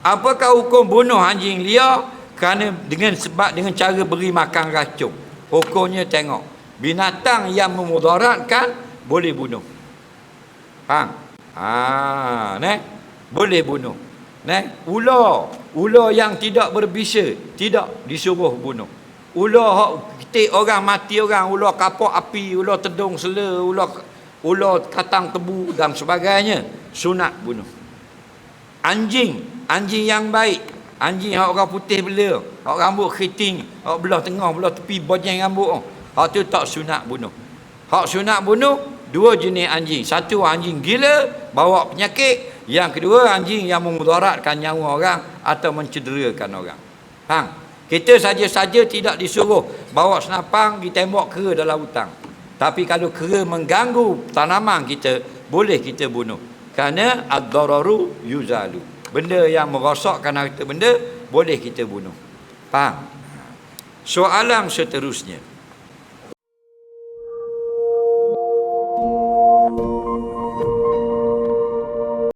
Apakah hukum bunuh anjing liar kerana dengan sebab dengan cara beri makan racun? Hukumnya tengok. Binatang yang memudaratkan boleh bunuh. Faham? Ha, ne? Boleh bunuh. Ne? Ular, ular yang tidak berbisa tidak disuruh bunuh. Ular ketik orang mati orang, ular kapok api, ular tedung sela, ular ular katang tebu dan sebagainya sunat bunuh. Anjing, anjing yang baik, anjing hak orang putih bela, hak rambut keriting, hak belah tengah, belah tepi bojeng rambut. Hak tu tak sunat bunuh. Hak sunat bunuh dua jenis anjing. Satu anjing gila bawa penyakit, yang kedua anjing yang memudaratkan nyawa orang atau mencederakan orang. Faham? Kita saja-saja tidak disuruh bawa senapang ditembak kera dalam hutang. Tapi kalau kera mengganggu tanaman kita, boleh kita bunuh. Kerana ad-dararu yuzalu. Benda yang merosakkan harta benda, boleh kita bunuh. Faham? Soalan seterusnya.